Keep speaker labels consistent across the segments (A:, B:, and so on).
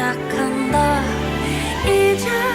A: 시작한다. 이제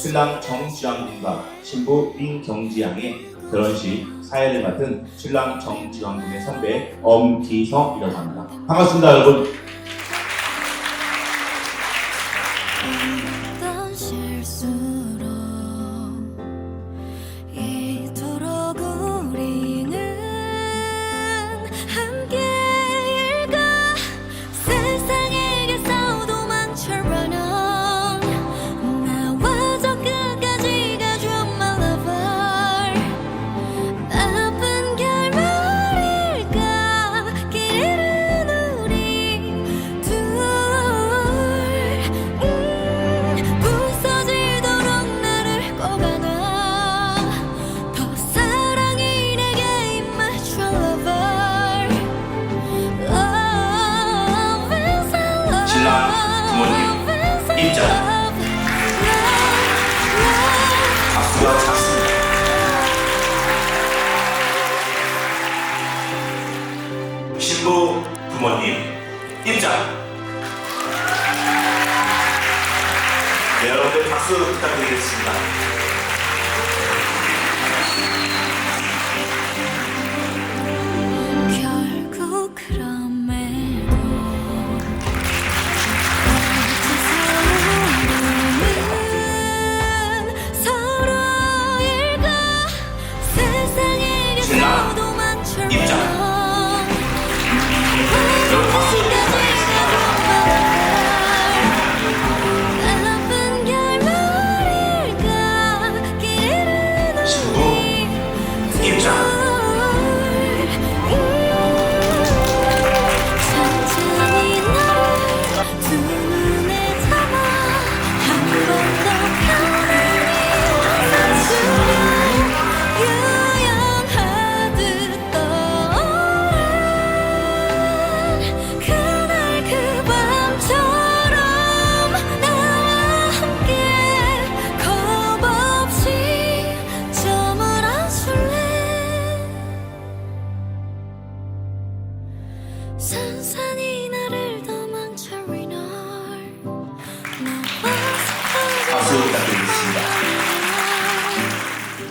B: 신랑 정지왕군과 신부 민경지양의 결혼식 사회를 맡은 신랑 정지왕군의 선배 엄기성이라고 합니다. 반갑습니다, 여러분. 신부 부모님 입장 네, 여러분들 박수 부탁드리겠습니다.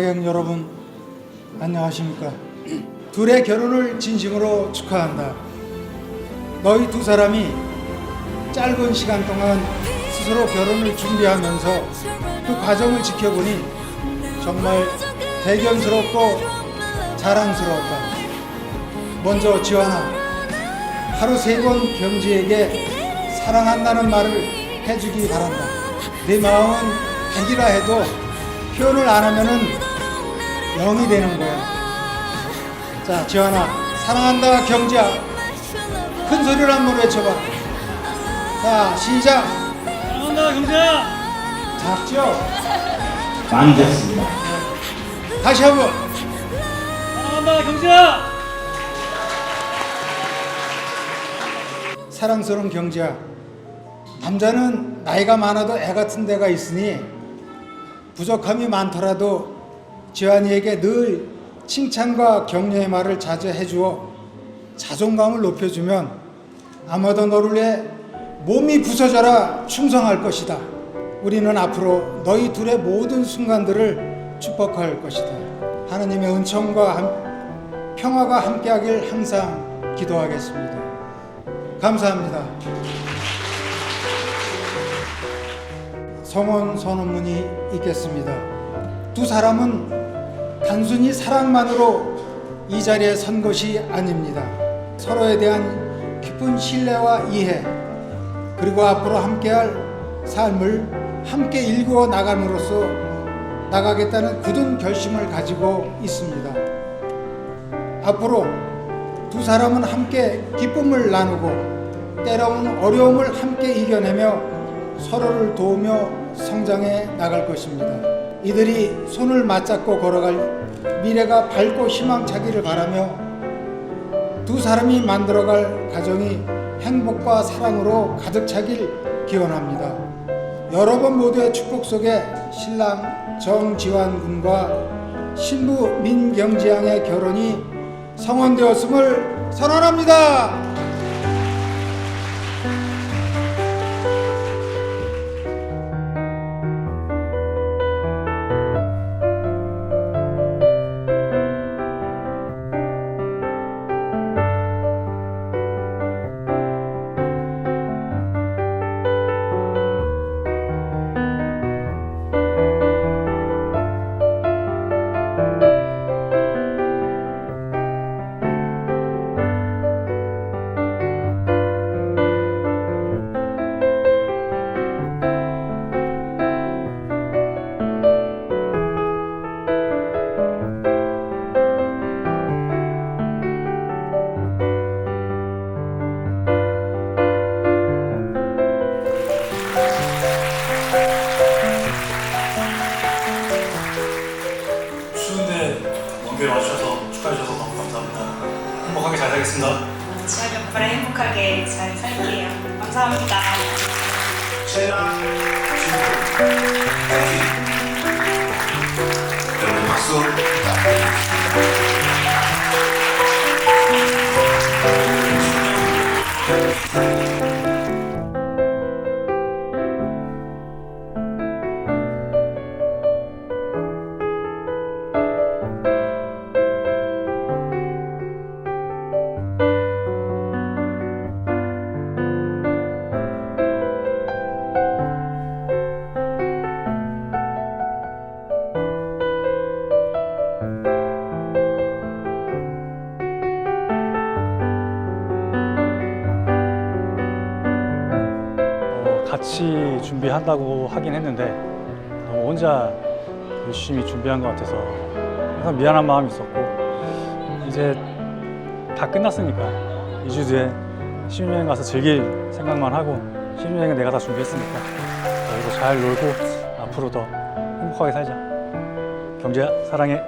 C: 하객 여러분 안녕하십니까? 둘의 결혼을 진심으로 축하한다. 너희 두 사람이 짧은 시간 동안 스스로 결혼을 준비하면서 그 과정을 지켜보니 정말 대견스럽고 자랑스러웠다. 먼저 지환아 하루 세 번 경지에게 사랑한다는 말을 해주기 바란다. 네 마음은 백이라 해도 표현을 안 하면은 영이 되는 거야. 자, 지환아, 사랑한다 경지야. 큰 소리로 한 번 외쳐봐. 자, 시작.
D: 사랑한다 경재야
C: 작죠?
B: 많이 됐습니다.
C: 다시 한 번.
D: 사랑한다 경재야
C: 사랑스러운 경지야. 남자는 나이가 많아도 애 같은 데가 있으니 부족함이 많더라도 지환이에게 늘 칭찬과 격려의 말을 자주 해주어 자존감을 높여주면 아마도 너를 위해 몸이 부서져라 충성할 것이다. 우리는 앞으로 너희 둘의 모든 순간들을 축복할 것이다. 하나님의 은총과 함- 평화가 함께하길 항상 기도하겠습니다. 감사합니다. 성원 선언문이 있겠습니다. 두 사람은 단순히 사랑만으로 이 자리에 선 것이 아닙니다. 서로에 대한 깊은 신뢰와 이해, 그리고 앞으로 함께할 삶을 함께 일구어 나감으로써 나가겠다는 굳은 결심을 가지고 있습니다. 앞으로 두 사람은 함께 기쁨을 나누고 때로는 어려움을 함께 이겨내며 서로를 도우며 성장해 나갈 것입니다. 이들이 손을 맞잡고 걸어갈 미래가 밝고 희망차기를 바라며 두 사람이 만들어갈 가정이 행복과 사랑으로 가득 차길 기원합니다. 여러분 모두의 축복 속에 신랑 정지환 군과 신부 민경지 양의 결혼이 성원되었음을 선언합니다.
D: 살겠습니다
E: 지원 오빠랑 행복하게 잘 살게요. 감사합니다.
B: 신랑 신부 여러분 박수 부탁드립니다.
D: 같이 준비한다고 하긴 했는데 너무 혼자 열심히 준비한 것 같아서 항상 미안한 마음이 있었고 이제 다 끝났으니까 2주 뒤에 신혼여행 가서 즐길 생각만 하고 신혼여행은 내가 다 준비했으니까 여기서 잘 놀고 앞으로 더 행복하게 살자. 경재야 사랑해